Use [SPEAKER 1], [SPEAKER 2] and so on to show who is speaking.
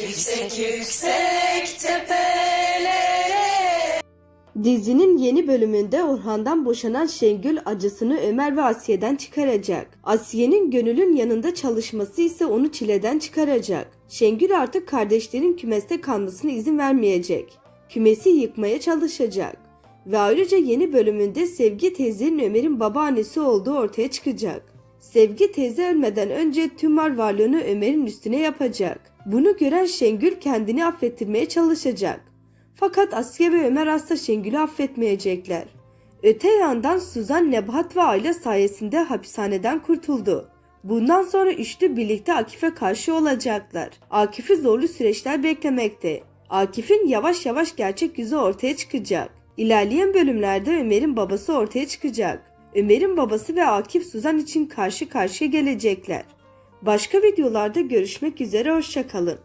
[SPEAKER 1] Yüksek yüksek tepelere
[SPEAKER 2] Dizinin yeni bölümünde Orhan'dan boşanan Şengül acısını Ömer ve Asiye'den çıkaracak. Asiye'nin gönülün yanında çalışması ise onu çileden çıkaracak. Şengül artık kardeşlerin kümeste kalmasına izin vermeyecek. Kümesi yıkmaya çalışacak. Ve ayrıca yeni bölümünde Sevgi teyzenin Ömer'in babaannesi olduğu ortaya çıkacak. Sevgi teyze ölmeden önce tüm mal varlığını Ömer'in üstüne yapacak. Bunu gören Şengül kendini affettirmeye çalışacak. Fakat Asya ve Ömer asla Şengül'ü affetmeyecekler. Öte yandan Suzan Nebahat ve aile sayesinde hapishaneden kurtuldu. Bundan sonra üçlü birlikte Akif'e karşı olacaklar. Akif'i zorlu süreçler beklemekte. Akif'in yavaş yavaş gerçek yüzü ortaya çıkacak. İlerleyen bölümlerde Ömer'in babası ortaya çıkacak. Ömer'in babası ve Akif Suzan için karşı karşıya gelecekler. Başka videolarda görüşmek üzere hoşçakalın.